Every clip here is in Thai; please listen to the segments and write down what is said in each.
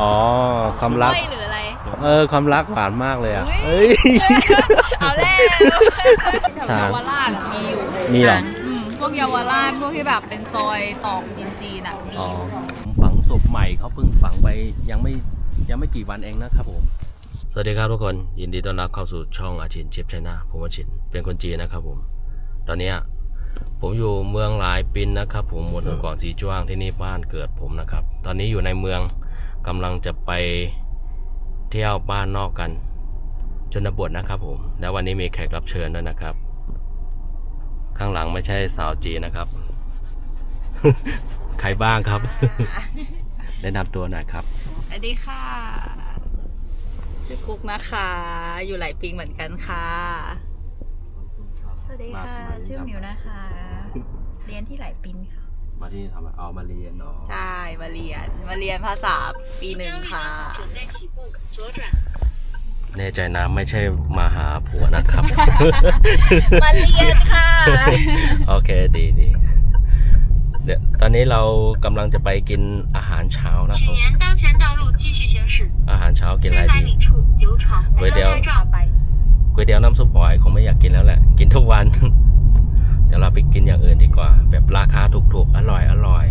อ๋อ ความรักก้อยหรืออะไร เออ ความรักหวานมากเลยอะอุ๊เอ้ยยเอาแล้วแถวสามเยาวราชอะมีอยู่มีเหรอ อืมพวกเยาวราชพวกที่แบบเป็นซอยตอกจีนๆอะมีอ๋ออยู่ฝังศพใหม่เขาเพิ่งฝังไปยังไม่ยังไม่กี่วันเองนะครับผม สวัสดีครับทุกคนยินดีต้อนรับเข้าสู่ช่องอาชินเชฟชัยนาผมอาชินเป็นคนจีนนะครับผม ตอนเนี้ยผมอยู่เมืองหลายปินนะครับ ผมหมวดเกาะสีจ้วางที่นี่บ้านเกิดผมนะครับ ตอนนี้อยู่ในเมือง กำลังจะไปเที่ยวบ้านนอกกันชนบทนะครับผม แล้ววันนี้มีแขกรับเชิญด้วยนะครับ ข้างหลังไม่ใช่สาวจีนนะครับ ใครบ้างครับ แนะนำตัวหน่อยครับ สวัสดีค่ะ ชื่อกุ๊กนะคะ อยู่ไหลปิงเหมือนกันค่ะ สวัสดีค่ะมาทำไมชื่อครับมิวนะคะ เรียนที่ไหลปินค่ะ มาที่นี่ทำไรเอามาเรียนเนาะใช่มาเรียนมาเรียนภาษาปีหนึ่งค่ะแน่ใจน้ำไม่ใช่มาหาผัวนะครับ มาเรียนค่ะ โอเคดีดีเดี๋ยวตอนนี้เรากำลังจะไปกินอาหารเช้านะครับอาหารเช้ากินอะไรดีก๋วยเตี๋ยวก๋วยเตี๋ยวน้ำซุปหอยคงไม่อยากกินแล้วแหละ กินทุกวัน เดี๋ยวเราไปกินอย่างอื่นดีกว่า แบบราคาถูกๆ อร่อยอร่อย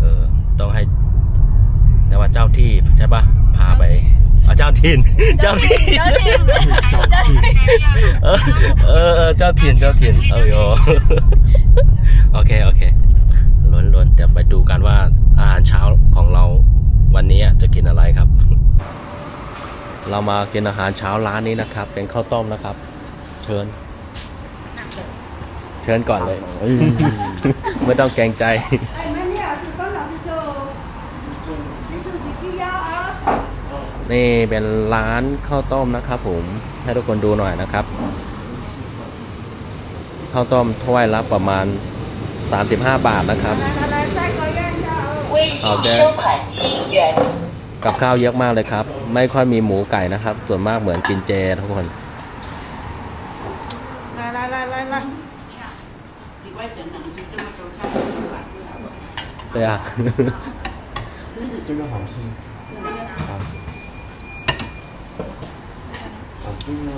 เออต้องให้แต่ว่าเจ้าที่ใช่ปะพาไปเอาเจ้าถิ่นเจ้าถิ่นเจ้าถิ่นเจ้าถิ่นเออเออเออเจ้าถิ่นเจ้าถิ่นเออโยโอเคโอเคล้นล้นเดี๋ยวไปดูกันว่าอาหารเช้าของเราวันนี้จะกินอะไรครับ เรามากินอาหารเช้าร้านนี้นะครับ เป็นข้าวต้มนะครับ เชิญ เชิญก่อนเลย ไม่ต้องเกรงใจ นี่เป็นร้านข้าวต้มนะครับผมให้ทุกคนดูหน่อยนะครับ ข้าวต้มถ้วยละประมาณ 35 บาทนะครับ 好的กับข้าวเยอะมากเลยครับ ไม่ค่อยมีหมูไก่นะครับ ส่วนมากเหมือนกินเจทุกคน 来来来来来， 对啊这个好吃。好。好吃呢。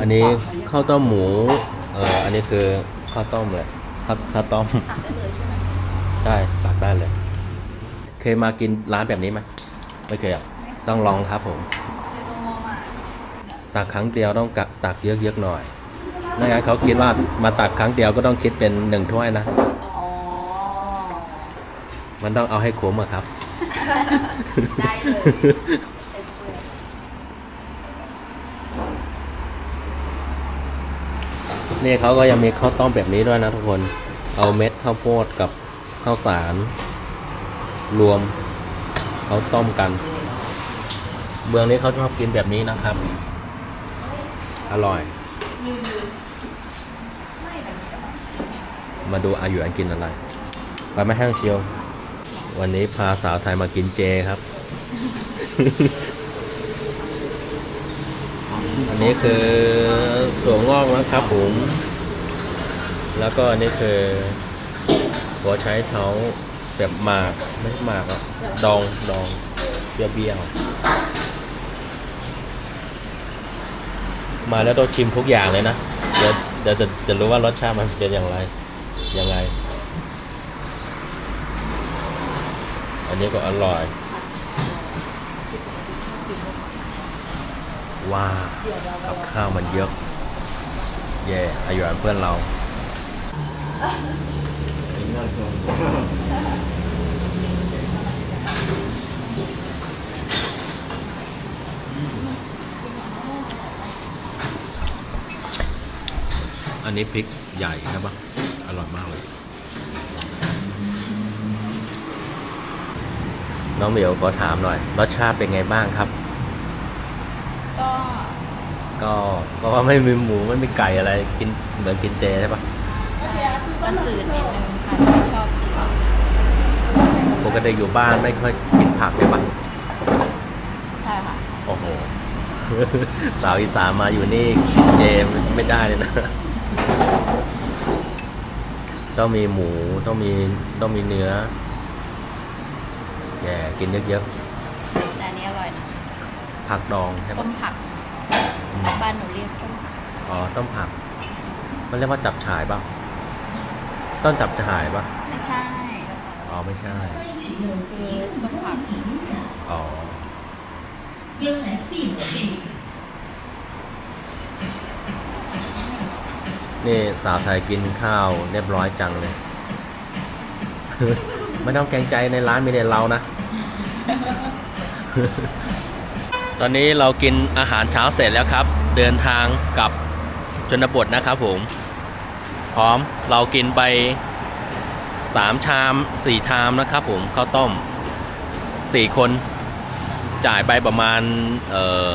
อันนี้ข้าวต้มหมู เอออันนี้คือข้าวต้มเลยข้าวข้าวต้มได้ตักได้เลย เคยมากินร้านแบบนี้ไหมไม่เคยอ่ะ ต้องลองครับผม ตักครั้งเดียวต้องกักตักเยอะๆหน่อย ไม่งั้นเขาคิดว่ามาตักครั้งเดียวก็ต้องคิดเป็นหนึ่งถ้วยนะ อ๋อ มันต้องเอาให้คุ้มอะครับ ได้เลยนี่เขาก็ยังมีข้าวต้มแบบนี้ด้วยนะทุกคน เอาเม็ดข้าวโพดกับข้าวสาร รวมเขาต้มกัน เมืองนี้เขาชอบกินแบบนี้นะครับ อร่อย มาดูอาหยวนกินอะไรไปไม่แห้งเชียว วันนี้พาสาวไทยมากินเจครับ อันนี้คือถั่วงอกนะครับผม แล้วก็อันนี้คือหัวใช้เท้าแบบหมากไม่ใช่หมากอะดองดองเบี้ยวเบี้ยวมาแล้วต้องชิมทุกอย่างเลยนะ เดี๋ยวเดี๋ยวจะจะรู้ว่ารสชาติมันเป็นอย่างไร ยังไง อันนี้ก็อร่อย ว้ากับข้าวมันเยอะ เย่อายุอันเพื่อนเราอันนี้พริกใหญ่นะปะ อร่อยมากเลย น้องเหมียวขอถามหน่อย รสชาติเป็นไงบ้างครับ ก็ ก็เพราะว่าไม่มีหมูไม่มีไก่อะไรกินเหมือนกินเจใช่ปะก็จืดนิดนึงค่ะไม่ชอบจืดปกติอยู่บ้านไม่ค่อยกินผักใช่ปะใช่ค่ะ โอ้โห สาวอีสานมาอยู่นี่กินเจไม่ได้เลยนะ ต้องมีหมูต้องมีต้องมีเนื้อแย่กินเยอะๆผักดองใช่ไหมส้มผักอืมบ้านหนูเรียกส้มผักอ๋อต้มผัก มันเรียกว่าจับฉ่ายป่ะต้นจับฉ่ายป่ะไม่ใช่อ๋อไม่ใช่คือส้มผัก อ๋อนี่ส นี่สาวไทยกินข้าวเรียบร้อยจังเลย ไม่ต้องเกงใจในร้านมีแต่เรานะ ตอนนี้เรากินอาหารเช้าเสร็จแล้วครับ เดินทางกลับชนบทนะครับผม พร้อมเรากินไปสามชามสี่ชามนะครับผมข้าวต้มสี่คนจ่ายไปประมาณเอ่อ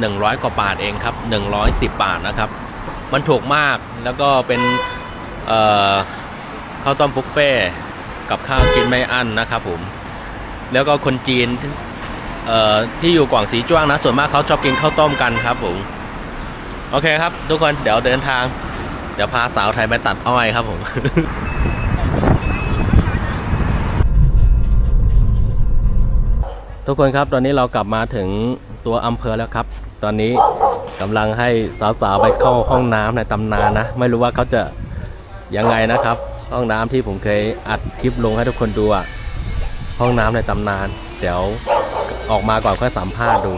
หนึ่งร้อยกว่าบาทเองครับหนึ่งร้อยสิบบาทนะครับ มันถูกมากแล้วก็เป็นเอ่อข้าวต้มบุฟเฟ่กับข้าวกินไม่อั้นนะครับผมแล้วก็คนจีนเอ่อที่อยู่กวางสีจ้วงนะส่วนมากเขาชอบกินข้าวต้มกันครับผมโอเคครับ ทุกคนเดี๋ยวเดินทาง เดี๋ยวพาสาวไทยไปตัดอ้อยครับผมทุกคนครับตอนนี้เรากลับมาถึงตัวอำเภอแล้วครับ ตอนนี้ กำลังให้สาวๆไปเข้าห้องน้ำในตำนานนะ ไม่รู้ว่าเขาจะยังไงนะครับ ห้องน้ำที่ผมเคยอัดคลิปลงให้ทุกคนดูอะห้องน้ำในตำนาน เดี๋ยวออกมาก่อนค่อยสัมภาษณ์ดู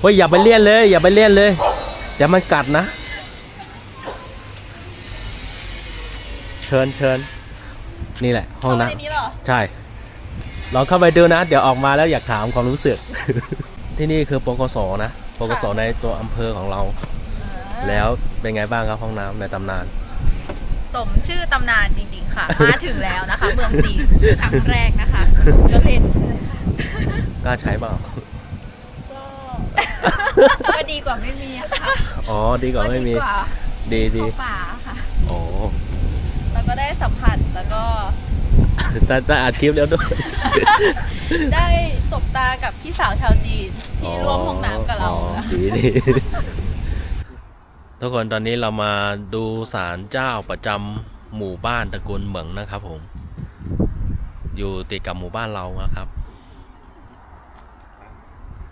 เฮ้ยอย่าไปเลี่ยนเลย อย่าไปเลี่ยนเลยเดี๋ยวมันกัดนะ เชิญเชิญนี่แหละ ห้องน้ำในนี้เหรอใช่ลองเข้าไปดูนะ เดี๋ยวออกมาแล้วอยากถามความรู้สึก ที่นี่คือปกสนะ ปกสในตัวอำเภอของเรา แล้วเป็นไงบ้างครับห้องน้ำในตำนาน สมชื่อตำนานจริงๆค่ะ มาถึงแล้วนะคะ เมืองจีนครั้งแรกนะคะก็เรียนเชิญค่ะกล้าใช้เปล่าก็ก็ดีกว่าไม่มีอะค่ะอ๋อดีกว่าไม่มีก็ดีกว่าดีดีเข้าป่าค่ะโอ้แล้วก็ได้สัมผัสแล้วก็แต่แต่อัดคลิปแล้วด้วย ได้สบตากับพี่สาวชาวจีนที่ร่วมห้องน้ำกับเราอ๋อนะดีดีทุกคนตอนนี้เรามาดูศาลเจ้าประจำหมู่บ้านตระกูลเหมืองนะครับ ผม อยู่ติดกับหมู่บ้านเรานะครับ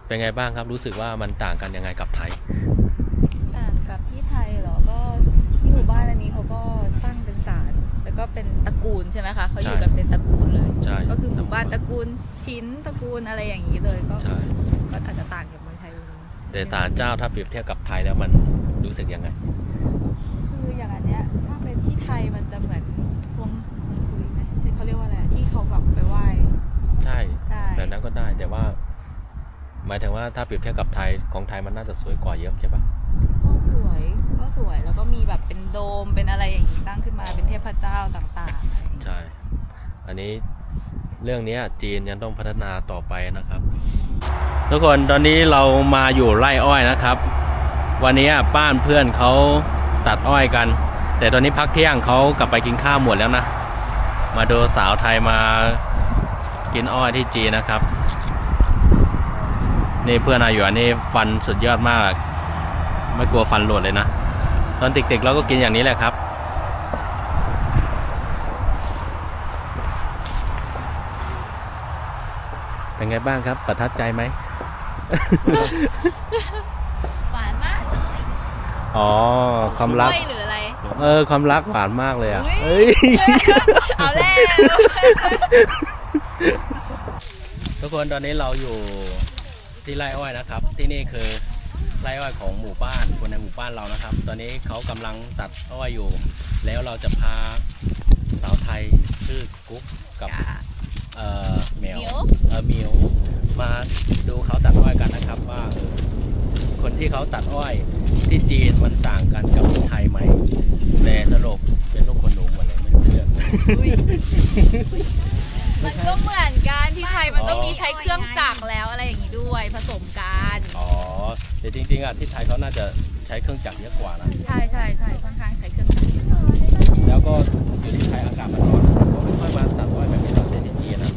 เป็นไงบ้างครับรู้สึกว่ามันต่างกันยังไงกับไทย ต่างกับที่ไทยเหรอ ก็ที่หมู่บ้านอันนี้เขาก็ตั้งเป็นศาลแล้วก็เป็น ตระกูลใช่ไหมคะเขาอยู่ใช่กันเป็นตระกูลเลย ใช่ ก็คือหมู่บ้านตระกูลชิ้นตระกูลอะไรอย่างนี้เลยก็ใช่ก็อาจจะต่างจากเมืองไทยแต่ศาลเจ้าถ้าเปรียบเทียบกับไทยแล้วมันรู้สึกยังไง คืออย่างอันเนี้ยถ้าเป็นที่ไทยมันจะเหมือนฮวงฮวงซุยไหมที่เขาเรียกว่าอะไรที่เขาแบบไปไหว้ใช่ใช่แบบนั้นก็ได้แต่ว่า หมายถึงว่าถ้าเปรียบเทียบกับไทยของไทยมันน่าจะสวยกว่าเยอะใช่ปะก็สวยก็สวยแล้วก็มีแบบเป็น โดมเป็นอะไรอย่างนี้ตั้งขึ้นมาเป็นเทพเจ้าต่างๆใช่ อันนี้เรื่องนี้จีนยังต้องพัฒนาต่อไปนะครับ ทุกคนตอนนี้เรามาอยู่ไร่อ้อยนะครับ วันนี้บ้านเพื่อนเขาตัดอ้อยกัน แต่ตอนนี้พักเที่ยงเขากลับไปกินข้าวหมดแล้วนะ มาดูสาวไทยมากินอ้อยที่จีนนะครับ นี่เพื่อนอาอยู่อันนี้ฟันสุดยอดมาก ไม่กลัวฟันหลุดเลยนะ ตอนเด็กๆเราก็กินอย่างนี้แหละครับ เป็นไงบ้างครับ ประทับใจไหม หวานมากอ๋อ ความรัก กล้วยหรืออะไรเออ ความรักหวานมากเลยอะอุ๊เอ้ยยเอาแล้ว ทุกคนตอนนี้เราอยู่ที่ไร่อ้อยนะครับ ที่นี่คือ ไร่อ้อยของหมู่บ้านคนในหมู่บ้านเรานะครับ ตอนนี้เขากำลังตัดอ้อยอยู่ แล้วเราจะพาสาวไทยชื่อกุ๊กกับเอ่อเหมียวเหมียวเออเหมียวมาดูเขาตัดอ้อยกันนะครับว่าเออคนที่เขาตัดอ้อยที่จีนมันต่างกันกับที่ไทยไหมแต่สรุปเป็นลูกคนหนูหมดเลยไม่รู้เรื่องมันก็เหมือนกันที่ไทยมันก็มีใช้เครื่องจักรแล้วอะไรอย่างนี้ด้วยผสมกันอ๋อ แต่จริงๆอะที่ไทยเขาน่าจะใช้เครื่องจักรเยอะกว่านะ ใช่ใช่ใช่ค่อนข้างใช้เครื่องจักรแล้วก็อยู่ที่ไทยอากาศมันร้อนเขาไม่ค่อยมาตัดอ้อยแบบนี้ตอนเศรษฐกิจนะ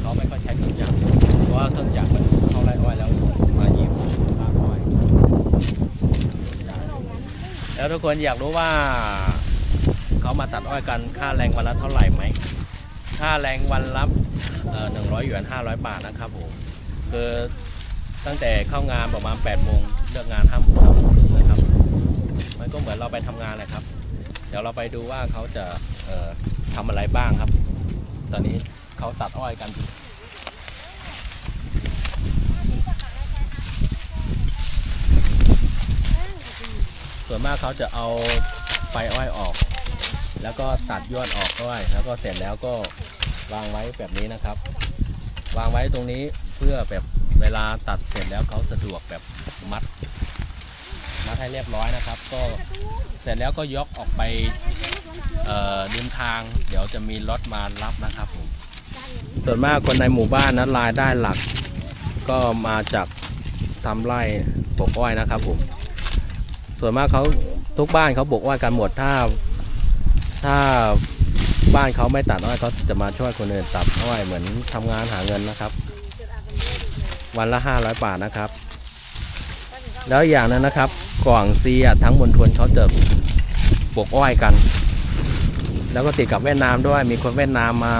เขาไม่ค่อยใช้เครื่องจักรเพราะว่าเครื่องจักรมันเข้าไร่อ้อยแล้วมาหยิบลากอ้อยแล้วทุกคนอยากรู้ว่าเขามาตัดอ้อยกันค่าแรงวันละเท่าไหร่ไหมค่าแรงวันละหนึ่งร้อยหยวนห้าร้อยบาทนะครับผมคือ ตั้งแต่เข้างานประมาณ8โมงเลิกงาน5โมง5โมงครึ่งนะครับ มันก็เหมือนเราไปทำงานแหละครับ เดี๋ยวเราไปดูว่าเขาจะเออทำอะไรบ้างครับ ตอนนี้เขาตัดอ้อยกันส่วนมากเขาจะเอาไฟอ้อยออก แล้วก็ตัดยอดออกอ้อยแล้วก็เสร็จแล้วก็วางไว้แบบนี้นะครับ วางไว้ตรงนี้เพื่อแบบ เวลาตัดเสร็จแล้วเขาสะดวกแบบมัด มัดให้เรียบร้อยนะครับ ก็เสร็จแล้วก็ยกออกไปเอ่อริมทาง เดี๋ยวจะมีรถมารับนะครับผมส่วนมากคนในหมู่บ้านนั้นรายได้หลัก ก็มาจากทำไร่ปลูกอ้อยนะครับผมส่วนมากเขาทุกบ้านเขาปลูกอ้อยกันหมดถ้า ถ้าบ้านเขาไม่ตัดอ้อยเขาจะมาช่วยคนอื่นตัดอ้อยเหมือนทำงานหาเงินนะครับ วันละ500บาทนะครับ แล้วอย่างนั้นนะครับกว่างซีทั้งมณฑลเขาจะปลูกอ้อยกัน แล้วก็ติดกับเวียดนามด้วย มีคนเวียดนามมา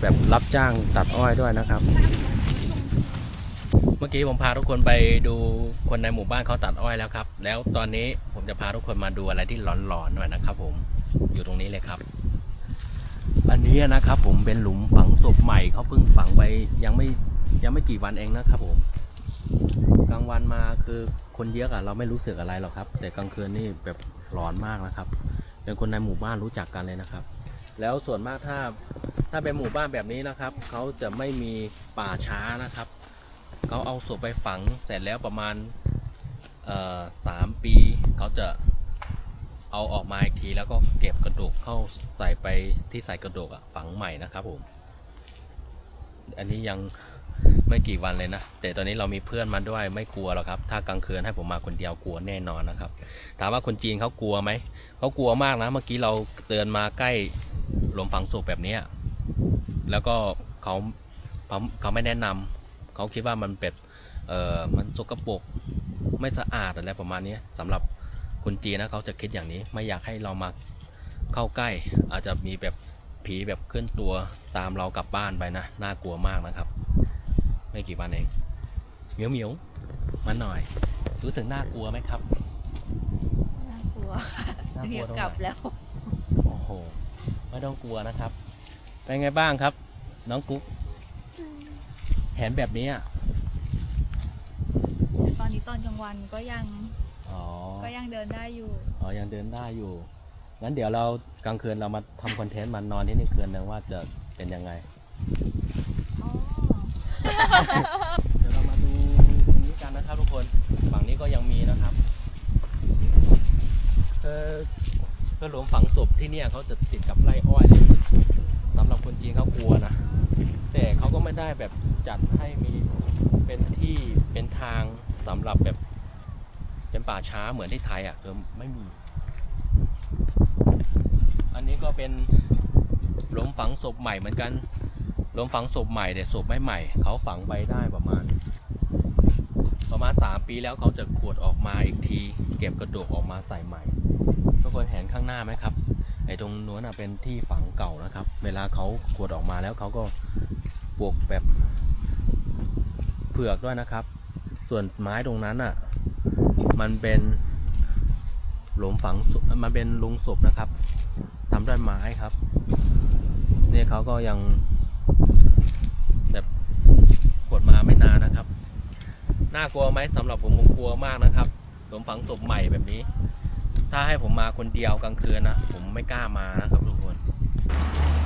แบบรับจ้างตัดอ้อยด้วยนะครับ เมื่อกี้ผมพาทุกคนไปดูคนในหมู่บ้านเขาตัดอ้อยแล้วครับ แล้วตอนนี้ผมจะพาทุกคนมาดูอะไรที่หลอนๆหน่อยนะครับ ผมอยู่ตรงนี้เลยครับ อันนี้นะครับผมเป็นหลุมฝังศพใหม่เขาเพิ่งฝังไปยังไม่ ยังไม่กี่วันเองนะครับผมกลางวันมาคือคนเยอะอะเราไม่รู้สึกอะไรหรอกครับ แต่กลางคืนนี่แบบหลอนมากนะครับเป็นคนในหมู่บ้านรู้จักกันเลยนะครับ แล้วส่วนมากถ้าถ้าเป็นหมู่บ้านแบบนี้นะครับเขาจะไม่มีป่าช้านะครับเขาเอาศพไปฝังเสร็จแล้วประมาณสามปีเขาจะเอาออกมาอีกทีแล้วก็เก็บกระดูกเข้าใส่ไปที่ใส่กระดูกอะฝังใหม่นะครับผม อันนี้ยัง ไม่กี่วันเลยนะ แต่ตอนนี้เรามีเพื่อนมาด้วยไม่กลัวหรอกครับ ถ้ากลางคืนให้ผมมาคนเดียวกลัวแน่นอนนะครับ ถามว่าคนจีนเขากลัวไหม เขากลัวมากนะ เมื่อกี้เราเตือนมาใกล้หลุมฝังศพแบบนี้ แล้วก็เขาเขาไม่แนะนำเขาคิดว่ามันเป็ดเออมันสกปรกไม่สะอาดอะไรประมาณนี้สำหรับคนจีนนะเขาจะคิดอย่างนี้ไม่อยากให้เรามาเข้าใกล้ อาจจะมีแบบผีแบบเคลื่อนตัวตามเรากลับบ้านไปนะน่ากลัวมากนะครับ ไม่กี่วันเองเหมียวเหมียวมาหน่อย รู้สึกน่ากลัวไหมครับ น่ากลัวน่ากเรีลัยวกตรงกลับไหนแล้ว โอ้โห ไม่ต้องกลัวนะครับ เป็นไงบ้างครับ น้องกุ๊กแผนแบบนี้อะตอนนี้ตอนกลางวันก็ยังอ๋อก็ยังเดินได้อยู่ อ๋อ ยังเดินได้อยู่ งั้นเดี๋ยวเรากลางคืนเรามาทำคอนเทนต์มานอนที่นี่คืนนึงว่าจะเป็นยังไงอ๋อ เดี๋ยวเรามาดูตรงนี้กันนะครับทุกคนฝั่งนี้ก็ยังมีนะครับเออก็หลุมฝังศพที่เนี่ยเขาจะติดกับไร่อ้อยเลยสำหรับคนจีนเขากลัวนะแต่เขาก็ไม่ได้แบบจัดให้มีเป็นที่เป็นทางสำหรับแบบเป็นป่าช้าเหมือนที่ไทยอะคือไม่มี อันนี้ก็เป็นหลุมฝังศพใหม่เหมือนกัน หลุมฝังศพใหม่แต่ศพไม่ใหม่ เขาฝังไปได้ประมาณ ประมาณสามปีแล้วเขาจะขวดออกมาอีกที เก็บกระดูกออกมาใส่ใหม่ทุกคนเห็นข้างหน้าไหมครับไอ้ตรงนู้นเป็นที่ฝังเก่านะครับ เวลาเขาขวดออกมาแล้วเขาก็ปลูกแบบเผือกด้วยนะครับ ส่วนไม้ตรงนั้นอะ มันเป็นหลุมฝังมันเป็นลุงศพนะครับทำด้วยไม้ครับ เนี่ยเขาก็ยัง ดมาไม่นานนะครับ น่ากลัวไหมสำหรับผมผมกลัวมากนะครับผมฝังศพใหม่แบบนี้ ถ้าให้ผมมาคนเดียวกลางคืนนะผมไม่กล้ามานะครับทุกคน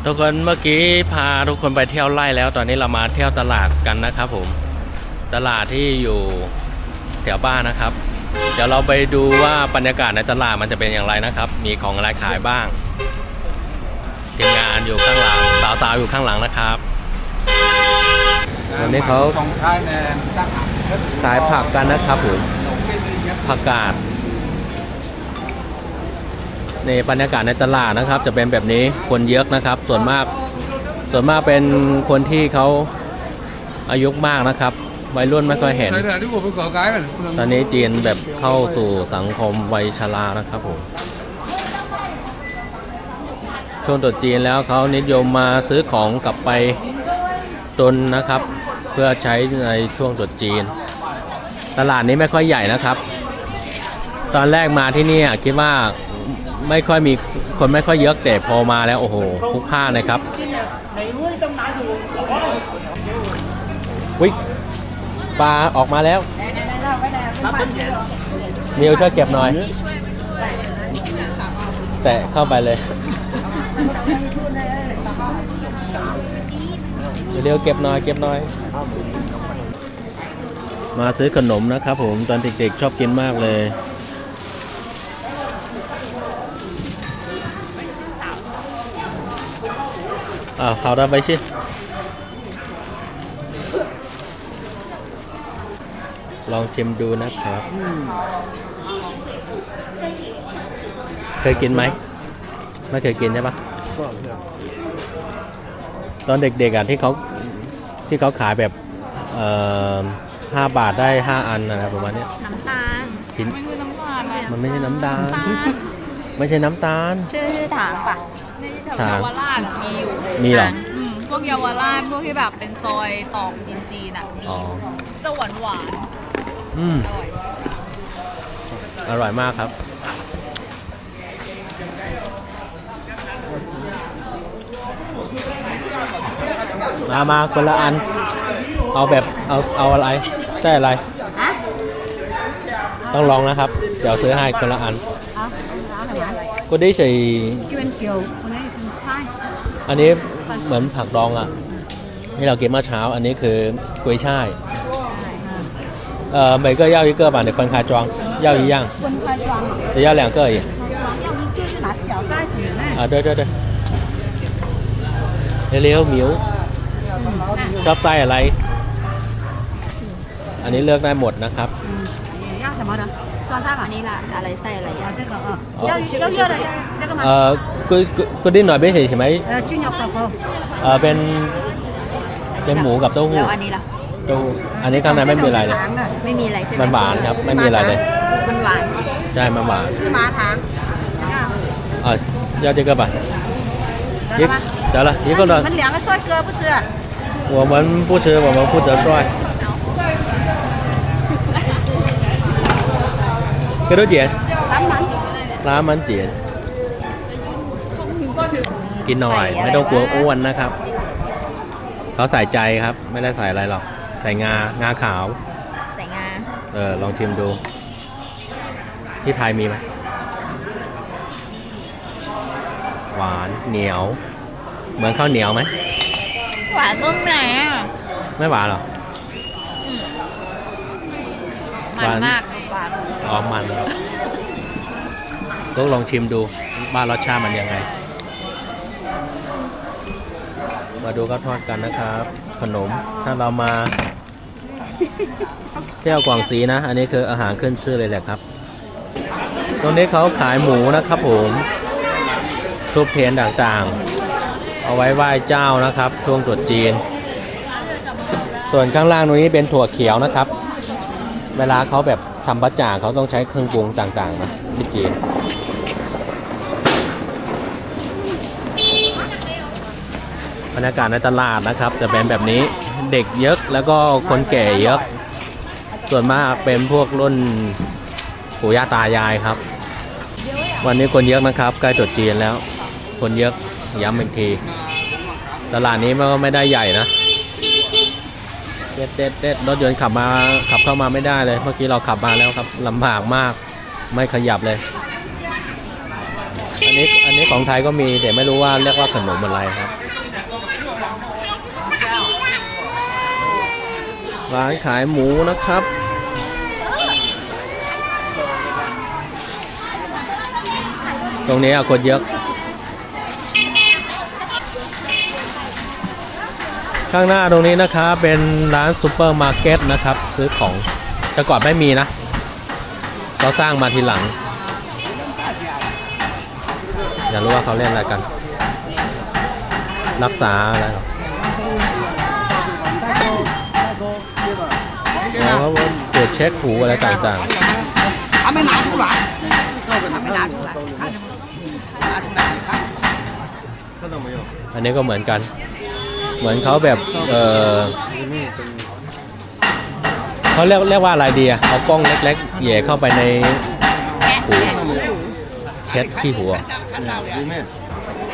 ทุกคนเมื่อกี้พาทุกคนไปเที่ยวไร่แล้ว ตอนนี้เรามาเที่ยวตลาดกันนะครับ ผมตลาดที่อยู่แถวบ้านนะครับ เดี๋ยวเราไปดูว่าบรรยากาศในตลาดมันจะเป็นอย่างไรนะครับ มีของอะไรขายบ้างทีมงานอยู่ข้างหลังสาวๆอยู่ข้างหลังนะครับ วันนี้เขาของท้ายเนี่ยตั้งขายผักกันนะครับผมผักกาดนี่บรรยากาศในตลาดนะครับ จะเป็นแบบนี้คนเยอะนะครับ ส่วนมาก ส่วนมากเป็นคนที่เขาอายุมากนะครับวัยรุ่นไม่ค่อยเห็น ตอนนี้จีนแบบเข้าสู่สังคมวัยชรานะครับผมช่วงตรุษจีนแล้วเขานิยมมาซื้อของกลับไปตุนนะครับ เพื่อใช้ในช่วงตรุษจีน ตลาดนี้ไม่ค่อยใหญ่นะครับ ตอนแรกมาที่นี่อะคิดว่าไม่ค่อยมีคนไม่ค่อยเยอะแต่พอมาแล้วโอ้โหพลุกพล่านเลยครับวิปลาออกมาแล้วนิวช่วยเก็บหน่อย แตะเข้าไปเลย เร็วเก็บหน่อยเก็บหน่อย มาซื้อขนมนะครับผมตอนเด็กๆชอบกินมากเลยอ่าเขาด้ไปชิลองชิมดูนะครับ เคยกินไหม ไม่เคยกินใช่ปะ ตอนเด็กๆอะที่เขาที่เขาขายแบบเอ่อห้าบาทได้ห้าอันนะครับประมาณเนี้ย น้ำตาลกินมันคือน้ำตาลไหมมันไม่ใช่น้ำตาลไม่ใช่น้ำตาล ชื่อชื่อถางปะ ในแถวถามเยาวราชอะมีอยู่มีเหรอ อืมพวกเยาวราชพวกที่แบบเป็นซอยตอกจีนๆอะมีอ๋อ จะหวานหวานอืม ๆอร่อย อร่อยมากครับ มามาคนละอัน เอาแบบ เอา เอาอะไรได้อะไร ต้องลองนะครับ เดี๋ยวซื้อให้คนละอันก็ได้ใส่อันนี้เหมือนผักดองอ่ะ ที่เรากินเมื่อเช้า อันนี้คือกุยช่าย 呃，每个要一个吧，你分开装，要一样。分开装。只要两个而已。就是拿小袋子呢。啊，对对对。เร็วๆหมิว ชอบไส้อะไร อันนี้เลือกได้หมดนะครับ 要什么的？酸菜吧。นี่ล่ะอะไรใส่อะไรอ่ะ这个啊要要热的这个吗？เอ่อกุกุกุดิ้นหน่อยไม่ใช่ใช่ไหม 呃，菌肉豆腐。 เอ่อเป็นเป็นหมูกับเต้าหู้ แล้วอันนี้ล่ะ เต้าหู้อันนี้ข้างในไม่มีอะไรเลย ไม่มีอะไรใช่ไหม มันหวานครับ ไม่มีอะไรเลย มันหวาน ใช่มันหวาน 芝麻糖。อ่ะ要这个吧一得了一个了你们两个帅哥不吃？ 我们不吃，我们负责帅。几多钱？咱们 ร้านมันเจียนกินหน่อย ไม่ต้องกลัวอ้วนนะครับ เขาใส่ใจครับ ไม่ได้ใส่อะไรหรอก ใส่งา งาขาว ใส่งา เออ ลองชิมดู ที่ไทยมีไหม หวานเหนียว เหมือนข้าวเหนียวไหม หว านตรงไหนอะไม่หวานหรอมันมากหวานอ๋อมันก็ลองชิมดูว่ารสชาติมันยังไง มาดูก็ทอดกันนะครับ ขนมถ้าเรามาเที่ยวกวางซีนะ อันนี้คืออาหารขึ้นชื่อเลยแหละครับ ตรงนี้เขาขายหมูนะครับผมทุบเทียนต่างๆ เอาไว้ไหว้เจ้านะครับ ช่วงตรุษจีน ส่วนข้างล่างตรงนี้เป็นถั่วเขียวนะครับ เวลาเขาแบบทำบะจ่างเขาต้องใช้เครื่องปรุงต่างๆนะที่จีนบรรยากาศในตลาดนะครับ จะเป็นแบบนี้เด็กเยอะแล้วก็คนแก่เยอะ ส่วนมากเป็นพวกรุ่นปู่ย่าตายายครับ วันนี้คนเยอะนะครับใกล้ตรุษจีนแล้ว คนเยอะ ย้ำอีกที ตลาดนี้มันก็ไม่ได้ใหญ่นะเด็ดเด็ดเด็ดรถยนต์ขับมาขับเข้ามาไม่ได้เลย เมื่อกี้เราขับมาแล้วครับลำบากมาก ไม่ขยับเลย อันนี้อันนี้ของไทยก็มีแต่ไม่รู้ว่าเรียกว่าขนมอะไรครับร้านขายหมูนะครับตรงนี้คนเยอะ ข้างหน้าตรงนี้นะครับ เป็นร้านซูเปอร์มาร์เก็ตนะครับ ซื้อของแต่ก่อนไม่มีนะเราสร้างมาทีหลัง อยากรู้ว่าเขาเล่นอะไรกัน รักษาอะไรหรอแล้วก็ตรวจเช็คหูอะไรต่างๆอันนี้ก็เหมือนกัน เหมือนเขาแบบเออเขาเรียกเรียกว่าอะไรดีอะเอากล้องเล็กๆแหย่เข้าไปในหูแคทที่หัว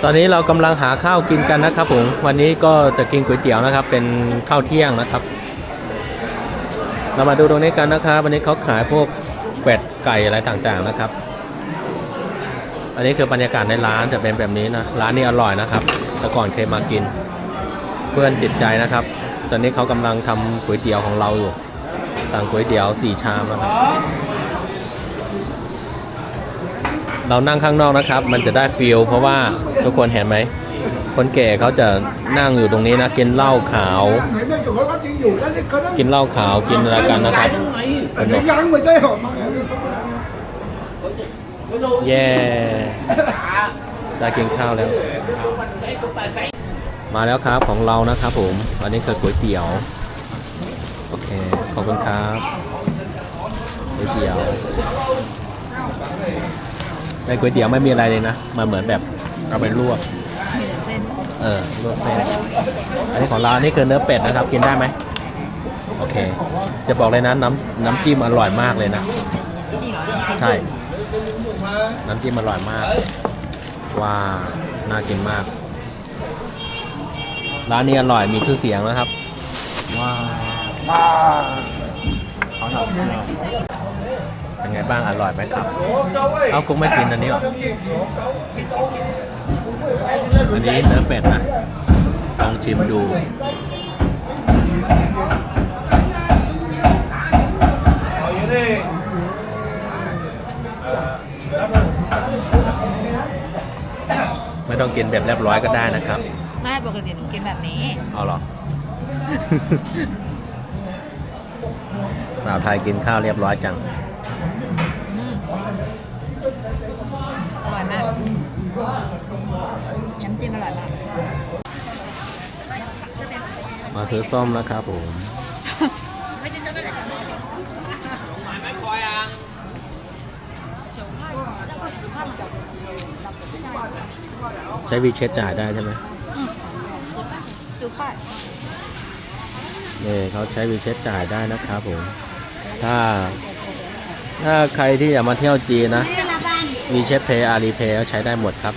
ตอนนี้เรากำลังหาข้าวกินกันนะครับผม วันนี้ก็จะกินก๋วยเตี๋ยวนะครับ เป็นข้าวเที่ยงนะครับเรามาดูตรงนี้กันนะครับวันนี้เขาขายพวกแป็ดไก่อะไรต่างๆนะครับ อันนี้คือบรรยากาศในร้านจะเป็นแบบนี้นะ ร้านนี้อร่อยนะครับ แต่ก่อนเคยมากิน เพื่อนติดใจนะครับ ตอนนี้เขากำลังทำก๋วยเตี๋ยวของเราอยู่สั่งก๋วยเตี๋ยวสี่ชามนะครับ เรานั่งข้างนอกนะครับ มันจะได้ฟีลเพราะว่าทุกคนเห็นไหม คนแก่เขาจะนั่งอยู่ตรงนี้นะ กินเหล้าขาว กินเหล้าขาวกินอะไรกันนะครับคนบอกแย่ได้กินข้าวแล้ว มาแล้วครับของเรานะครับผม อันนี้คือก๋วยเตี๋ยว โอเค ขอบคุณครับก๋วยเตี๋ยวในก๋วยเตี๋ยวไม่มีอะไรเลยนะ มันเหมือนแบบเอาไปลวกเออลวกเส้นอันนี้ของเรานี่คือเนื้อเป็ดนะครับ กินได้ไหมโอเค จะบอกเลยนะน้ำน้ำจิ้มอร่อยมากเลยนะ ใช่ น้ำจิ้มอร่อยมาก ว้า น่ากินมาก ร้านนี้อร่อยมีชื่อเสียงนะครับ ว้าวเป็นไงบ้างอร่อยไหมครับ เอากุ๊กไม่กินอันนี้หรออันนี้เนื้อเป็ดนะลองชิมดูไม่ต้องกินแบบเรียบร้อยก็ได้นะครับ ไม่ปกติหนูกินแบบนี้เอาเหรอ สาวไทยกินข้าวเรียบร้อยจัง อืมอร่อยมากน้ำจิ้มอร่อยมากมาซื้อส้มนะครับผม ใช้วีเช็ดจ่ายได้ใช่ไหม ซูเปอร์นี่เขาใช้วีเช็ดจ่ายได้นะครับผม ถ้า ถ้าใครที่อยากมาเที่ยวจีนนะวีเช็ดเพย์อารีเพย์ใช้ได้หมดครับ